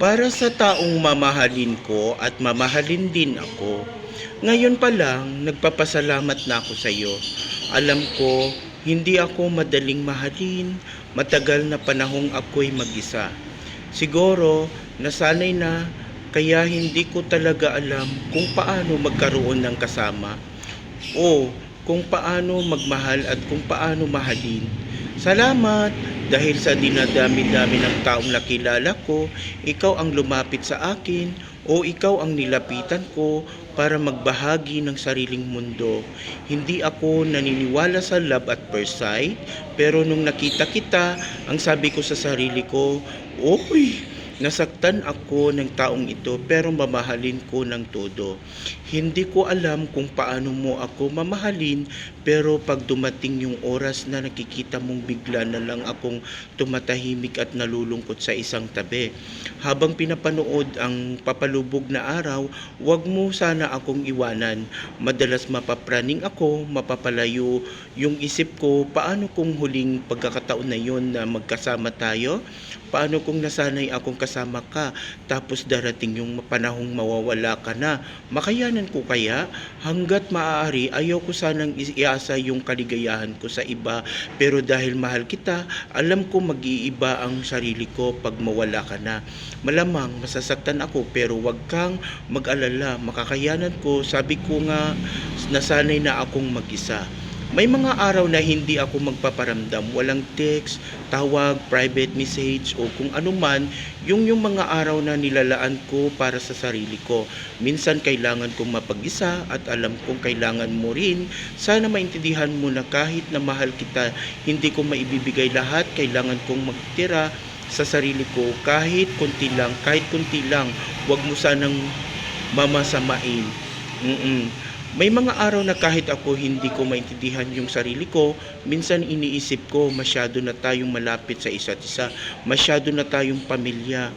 Para sa taong mamahalin ko at mamahalin din ako. Ngayon pa lang, nagpapasalamat na ako sa iyo. Alam ko, hindi ako madaling mahalin, matagal na panahong ako'y mag-isa. Siguro, nasanay na, kaya hindi ko talaga alam kung paano magkaroon ng kasama. O kung paano magmahal at kung paano mahalin. Salamat dahil sa dinadami-dami ng taong nakilala ko, ikaw ang lumapit sa akin o ikaw ang nilapitan ko para magbahagi ng sariling mundo. Hindi ako naniniwala sa love at first sight, pero nung nakita kita, ang sabi ko sa sarili ko, Uy, nasaktan ako ng taong ito pero mamahalin ko ng todo. Hindi ko alam kung paano mo ako mamahalin pero pag dumating yung oras na nakikita mong bigla na lang akong tumatahimik at nalulungkot sa isang tabi. Habang pinapanood ang papalubog na araw, wag mo sana akong iwanan. Madalas mapapraning ako, mapapalayo yung isip ko, paano kung huling pagkakataon na yon na magkasama tayo? Paano kung nasanay akong kasama ka tapos darating yung panahong mawawala ka na? Makayanan ko kaya? Hanggat maaari, ayaw ko sanang iasa yung kaligayahan ko sa iba pero dahil mahal kita, alam ko mag-iiba ang sarili ko pag mawala ka na. Malamang masasaktan ako pero wag kang mag-alala, makakayanan ko. Sabi ko nga, nasanay na akong mag-isa. May mga araw na hindi ako magpaparamdam, walang text, tawag, private message o kung ano man, yung yung mga araw na nilalaan ko para sa sarili ko. Minsan kailangan kong mapag-isa at alam kong kailangan mo rin. Sana maintindihan mo na kahit na mahal kita, hindi ko maibibigay lahat, kailangan kong magtira sa sarili ko kahit kunti lang, kahit kunti lang. Huwag mo sanang mamasamain. Mm-mm. May mga araw na kahit ako hindi ko maintindihan yung sarili ko, minsan iniisip ko masyado na tayong malapit sa isa't isa, masyado na tayong pamilya.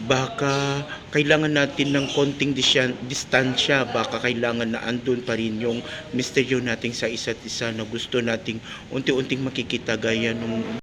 Baka kailangan natin ng konting distansya, baka kailangan na andun pa rin yung misteryo nating sa isa't isa na gusto nating unti-unting makikita gaya nung